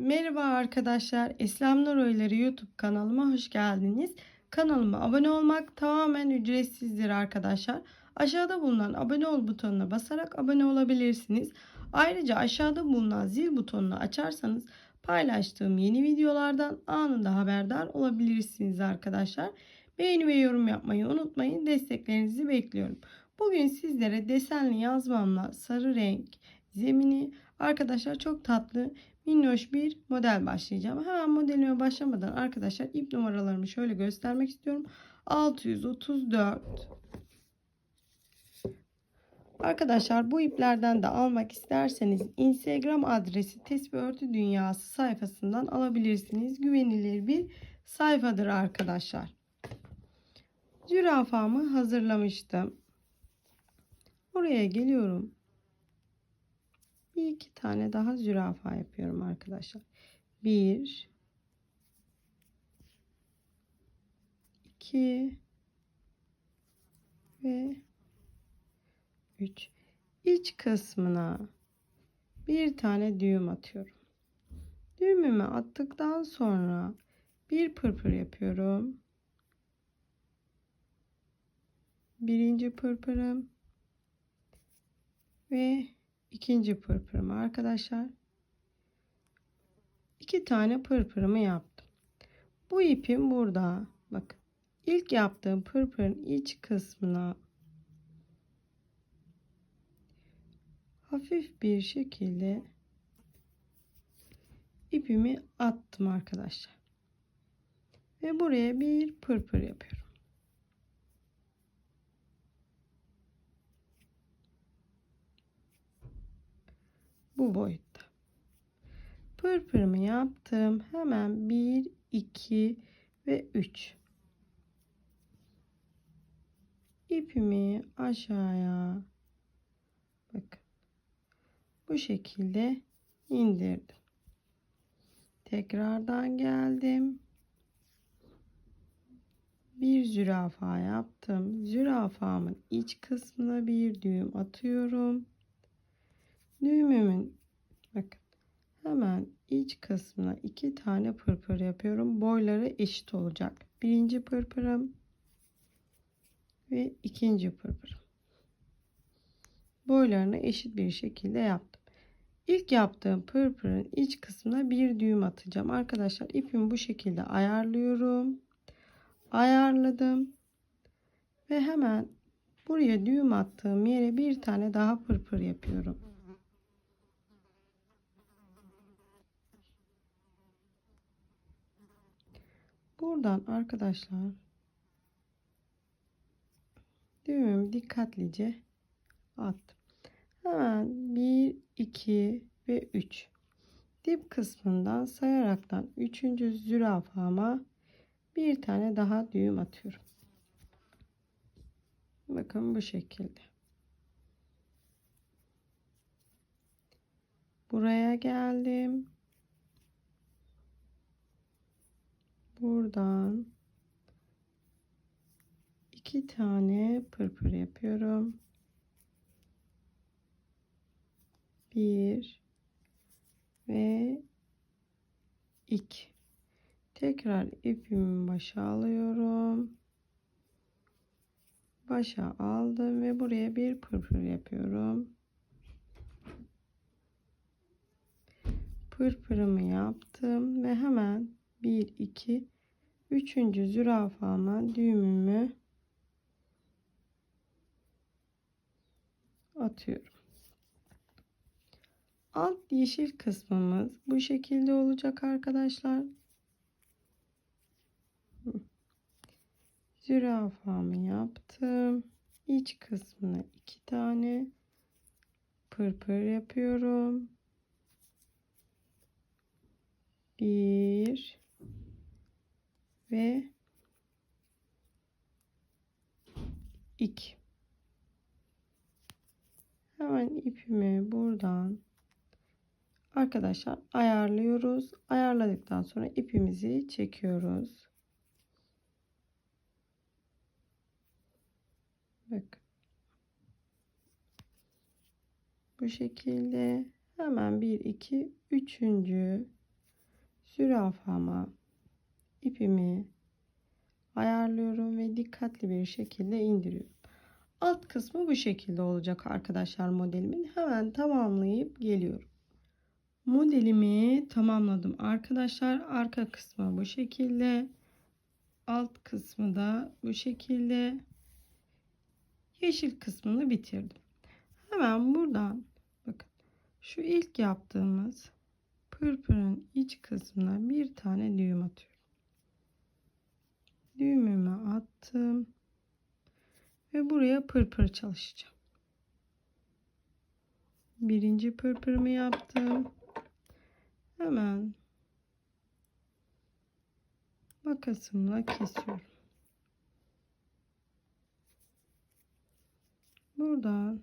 Merhaba arkadaşlar. İslam Nur Oyları YouTube kanalıma hoş geldiniz. Kanalıma abone olmak tamamen ücretsizdir arkadaşlar. Aşağıda bulunan abone ol butonuna basarak abone olabilirsiniz. Ayrıca aşağıda bulunan zil butonunu açarsanız paylaştığım yeni videolardan anında haberdar olabilirsiniz arkadaşlar. Beğeni ve yorum yapmayı unutmayın. Desteklerinizi bekliyorum. Bugün sizlere desenli yazmamla sarı renk zemini arkadaşlar çok tatlı minnoş bir model başlayacağım. Hemen modelime başlamadan arkadaşlar ip numaralarımı şöyle göstermek istiyorum. 634 Arkadaşlar bu iplerden de almak isterseniz Instagram adresi Tesbih Örtü Dünyası sayfasından alabilirsiniz. Güvenilir bir sayfadır arkadaşlar. Zürafamı hazırlamıştım. Oraya geliyorum. Bir iki tane daha zürafa yapıyorum arkadaşlar. Bir, iki ve üç. İç kısmına bir tane düğüm atıyorum. Düğümümü attıktan sonra bir pırpır yapıyorum. Birinci pırpırım ve ikinci pırpırımı arkadaşlar. iki tane pırpırımı yaptım. Bu ipim burada. Bakın. ilk yaptığım pırpırın iç kısmına hafif bir şekilde ipimi attım arkadaşlar. Ve buraya bir pırpır yapıyorum. Bu boyutta. Pırpırımı yaptım. Hemen 1, 2 ve 3. İpimi aşağıya bakın. Bu şekilde indirdim. Tekrardan geldim. Bir zürafa yaptım. Zürafamın iç kısmına bir düğüm atıyorum. Düğümümün bakın hemen iç kısmına iki tane pırpır yapıyorum. Boyları eşit olacak. Birinci pırpırım ve ikinci pırpırım. Boylarını eşit bir şekilde yaptım. İlk yaptığım pırpırın iç kısmına bir düğüm atacağım. Arkadaşlar ipimi bu şekilde ayarlıyorum. Ayarladım. Ve hemen buraya düğüm attığım yere bir tane daha pırpır yapıyorum. Buradan arkadaşlar düğümümü dikkatlice attım. Hemen 1, 2 ve 3 dip kısmından sayaraktan 3. zürafama bir tane daha düğüm atıyorum. Bakın bu şekilde. Buraya geldim. Buradan iki tane pırpır yapıyorum. Bir ve iki. Tekrar ipimi başa alıyorum. Başa aldım ve buraya bir pırpır yapıyorum. Pırpırımı yaptım ve hemen 1 2 3. zürafama düğümümü atıyorum. Alt yeşil kısmımız bu şekilde olacak arkadaşlar. Zürafamı yaptım. İç kısmına iki tane pırpır yapıyorum. Bir ve 2 hemen ipimi buradan arkadaşlar ayarlıyoruz ayarladıktan sonra ipimizi çekiyoruz Bak. Bu şekilde hemen 1 2 3. zürafama ipimi ayarlıyorum ve dikkatli bir şekilde indiriyorum. Alt kısmı bu şekilde olacak arkadaşlar modelimin. Hemen tamamlayıp geliyorum. Modelimi tamamladım arkadaşlar. Arka kısmı bu şekilde. Alt kısmı da bu şekilde. Yeşil kısmını bitirdim. Hemen buradan bakın şu ilk yaptığımız pırpırın iç kısmına bir tane düğüm atıyorum. Düğümümü attım. Ve buraya pırpır çalışacağım. Birinci pırpırımı yaptım. Hemen makasımla kesiyorum. Buradan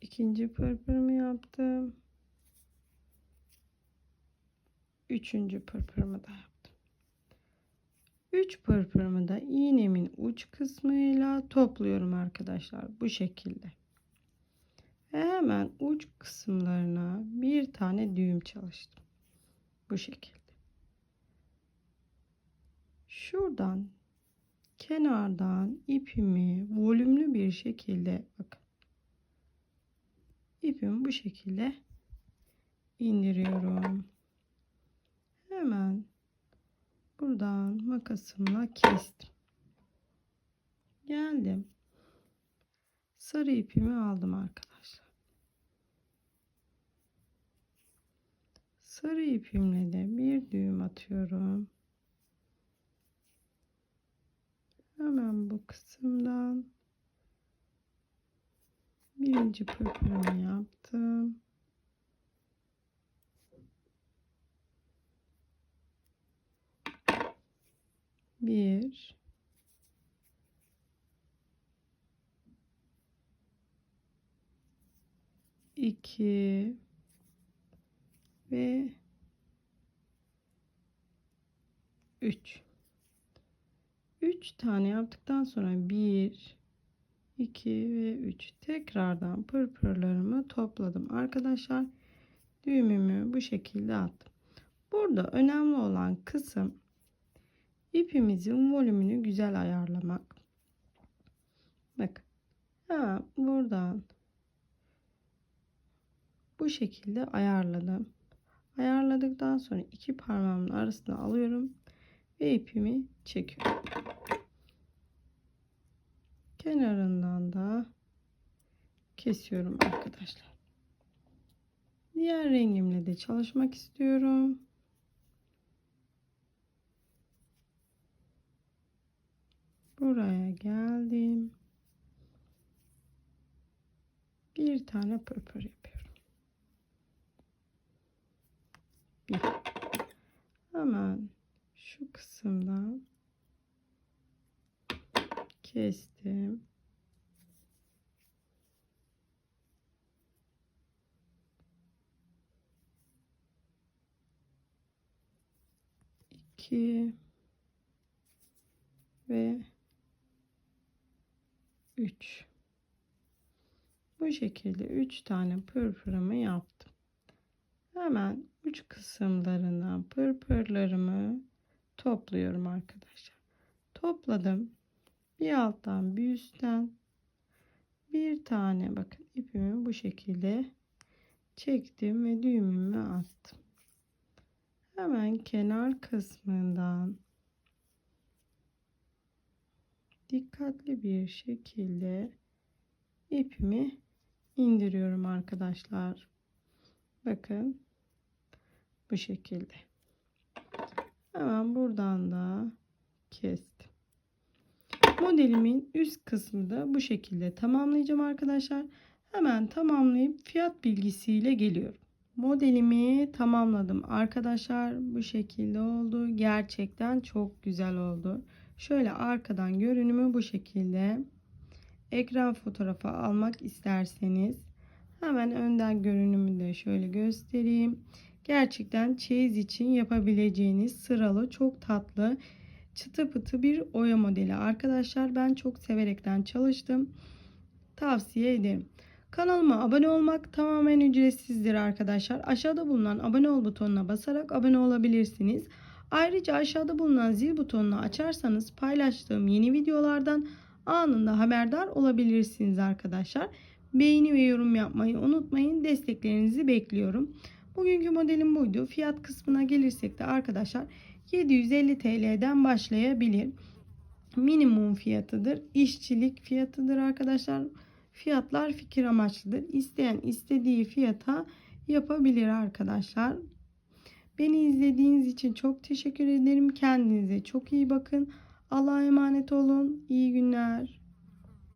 ikinci pırpırımı yaptım. Üçüncü pırpırımı da yaptım. Üç pırpırımı da iğnemin uç kısmıyla topluyorum arkadaşlar. Bu şekilde. Hemen uç kısımlarına bir tane düğüm çalıştım. Bu şekilde. Şuradan kenardan ipimi volümlü bir şekilde bakın. İpimi bu şekilde indiriyorum. Hemen buradan makasımla kestim. Geldim. Sarı ipimi aldım arkadaşlar. Sarı ipimle de bir düğüm atıyorum. Hemen bu kısımdan birinci pırpırımı yaptım. Bir iki ve üç. Üç tane yaptıktan sonra bir, iki ve üç. Tekrardan pırpırlarımı topladım. Arkadaşlar düğümümü bu şekilde attım. Burada önemli olan kısım ipimizin volümünü güzel ayarlamak. Bak. Ha, buradan bu şekilde ayarladım. Ayarladıktan sonra iki parmağımın arasına alıyorum ve ipimi çekiyorum. Kenarından da kesiyorum arkadaşlar. Diğer rengimle de çalışmak istiyorum. Buraya geldim. Bir tane pırpır yapıyorum. Bir. Hemen şu kısımdan kestim. İki ve 3 bu şekilde 3 tane pırpırımı yaptım. Hemen uç kısımlarına pırpırlarımı topluyorum arkadaşlar. Topladım. Bir alttan bir üstten. Bir tane bakın ipimi bu şekilde çektim ve düğümümü attım. Hemen kenar kısmından dikkatli bir şekilde ipimi indiriyorum arkadaşlar. Bakın bu şekilde. Hemen buradan da kestim. Modelimin üst kısmı da bu şekilde tamamlayacağım arkadaşlar. Hemen tamamlayıp fiyat bilgisiyle geliyorum. Modelimi tamamladım arkadaşlar. Bu şekilde oldu. Gerçekten çok güzel oldu. Şöyle arkadan görünümü bu şekilde. Ekran fotoğrafı almak isterseniz hemen önden görünümü de şöyle göstereyim. Gerçekten çeyiz için yapabileceğiniz sıralı çok tatlı çıtı pıtı bir oya modeli arkadaşlar. Ben çok severekten çalıştım. Tavsiye ederim. Kanalıma abone olmak tamamen ücretsizdir arkadaşlar. Aşağıda bulunan abone ol butonuna basarak abone olabilirsiniz. Ayrıca aşağıda bulunan zil butonunu açarsanız paylaştığım yeni videolardan anında haberdar olabilirsiniz arkadaşlar. Beğeni ve yorum yapmayı unutmayın. Desteklerinizi bekliyorum. Bugünkü modelim buydu. Fiyat kısmına gelirsek de arkadaşlar 750 TL'den başlayabilir. Minimum fiyatıdır. İşçilik fiyatıdır arkadaşlar. Fiyatlar fikir amaçlıdır. İsteyen istediği fiyata yapabilir arkadaşlar. Beni izlediğiniz için çok teşekkür ederim. Kendinize çok iyi bakın. Allah'a emanet olun. İyi günler.